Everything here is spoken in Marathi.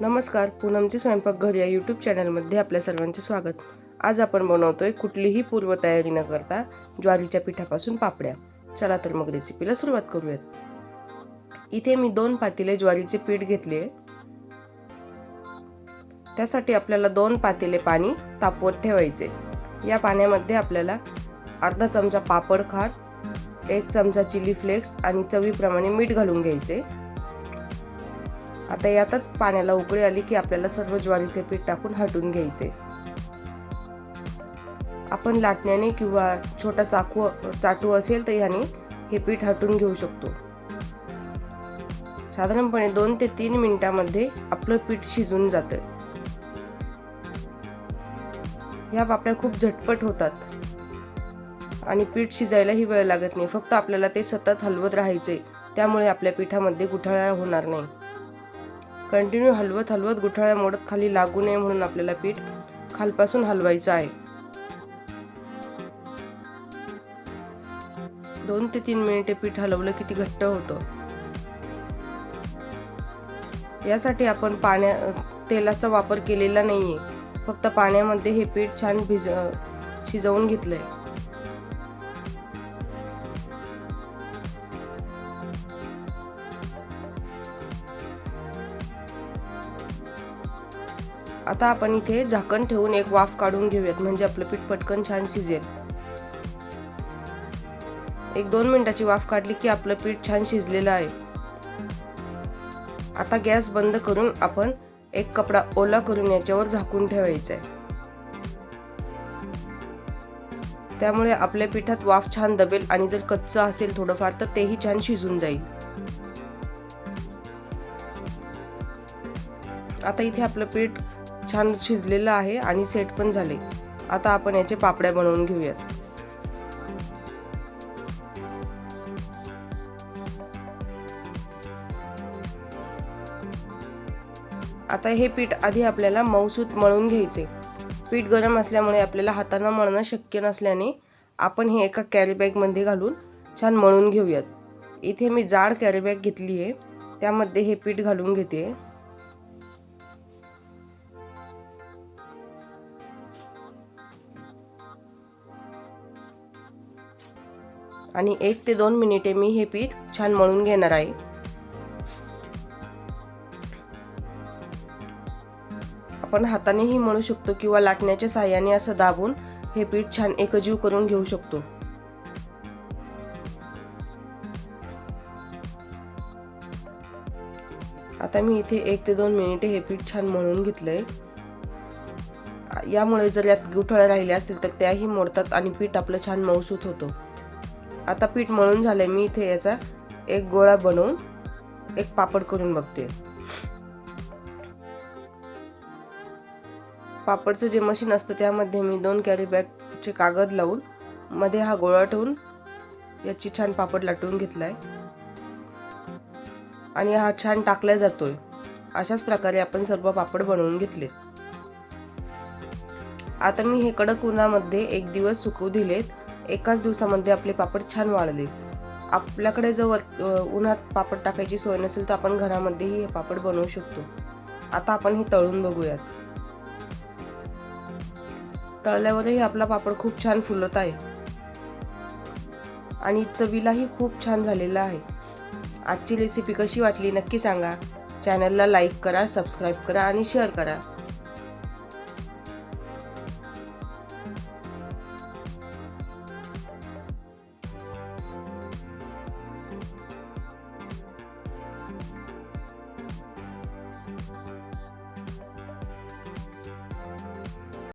नमस्कार पूनमचे स्वयंपाकघर या यूट्यूब चॅनलमध्ये आपल्या सर्वांचे स्वागत. आज आपण बनवतोय कुठलीही पूर्वतयारी न करता ज्वारीच्या पिठापासून पापड्या. चला तर मग रेसिपीला सुरुवात करूयात. इथे मी दोन पातेले ज्वारीचे पीठ घेतले. त्यासाठी आपल्याला दोन पातेले पाणी तापवत ठेवायचे. या पाण्यामध्ये आपल्याला अर्धा चमचा पापड खार एक चमचा चिली फ्लेक्स आणि चवीप्रमाणे मीठ घालून घ्यायचे. आता यातच पाण्याला उकळी आली की आपल्याला सर्व ज्वारीचे पीठ टाकून हटून घ्यायचे. आपण लाटण्याने किंवा छोटा चाकू चाटू असेल तर ह्याने हे पीठ हटून घेऊ शकतो. साधारणपणे दोन ते तीन मिनिटांमध्ये आपलं पीठ शिजून जातं. ह्या पापड्या खूप झटपट होतात. आणि पीठ शिजायलाही वेळ लागत नाही. फक्त आपल्याला ते सतत हलवत राहायचे. त्यामुळे आपल्या पिठामध्ये गुठळा होणार नाही. कंटिन्यू हलवत हलवत गुठाळ्या मोडत खाली लागू नये म्हणून आपल्याला पीठ खालपासून हलवायचं आहे. दोन ते तीन मिनिटे पीठ हलवलं की ती घट्ट होतं. यासाठी आपण पाण्या तेलाचा वापर केलेला नाहीये. फक्त पाण्यामध्ये हे पीठ छान भिज शिजवून घेतलंय. आता आपण इथे झाकण ठेवून एक वाफ काढून घेऊयात म्हणजे आपलं पीठ पटकन छान शिजेल. एक दोन मिनिटाची वाफ काढली की आपलं पीठ छान शिजलेलं आहे. आता गॅस बंद करून आपण एक कपडा ओला करून याच्यावर झाकून ठेवायचा आहे त्यामुळे आपल्या पिठात वाफ छान दबेल आणि जर कच्चं असेल थोडंफार तर तेही छान शिजून जाईल. आता इथे आपलं पीठ छान शिजलेलं आहे आणि सेट पण झाले. आता आपण याचे पापड्या बनवून घेऊयात. आता हे पीठ आधी आपल्याला मऊसूत मळून घ्यायचे. पीठ गरम असल्यामुळे आपल्याला हातानं मळणं शक्य नसल्याने आपण हे एका कॅरीबॅगमध्ये घालून छान मळून घेऊयात. इथे मी जाड कॅरी बॅग घेतली आहे त्यामध्ये हे पीठ घालून घेते. आणि एक ते दोन मिनिटे मी हे पीठ छान मळून घेणार आहे. आपण हातानेही मळू शकतो किंवा लाटण्याच्या साह्याने असं दाबून हे पीठ छान एकजीव करून घेऊ शकतो. आता मी इथे एक ते दोन मिनिटे हे पीठ छान मळून घेतलंय. यामुळे जर यात गुठळ्या राहिल्या असतील तर त्याही मोडतात आणि पीठ आपलं छान मऊसूत होतं. आता पीठ मळून झालंय मी इथे याचा एक गोळा बनवून एक पापड करून बघते. पापडचं जे मशीन असतं त्यामध्ये मी दोन कॅरी बॅगचे कागद लावून मध्ये हा गोळा ठेवून याची छान पापड लाटून घेतलाय. आणि हा छान टाकला जातोय. अशाच प्रकारे आपण सर्व पापड बनवून घेतले. आता मी हे कडक उन्हामध्ये एक दिवस सुकवू दिलेत. एकाच दिवसामध्ये आपले पापड छान वाळले. आपल्याकडे जर उन्हात पापड टाकायची सोय नसेल तर आपण घरामध्येही हे पापड बनवू शकतो. आता आपण हे तळून बघूयात. तळल्यावरही आपला पापड खूप छान फुलत आहे. आणि चवीलाही खूप छान झालेला आहे. आजची रेसिपी कशी वाटली नक्की सांगा. चॅनलला लाईक करा सबस्क्राईब करा आणि शेअर करा.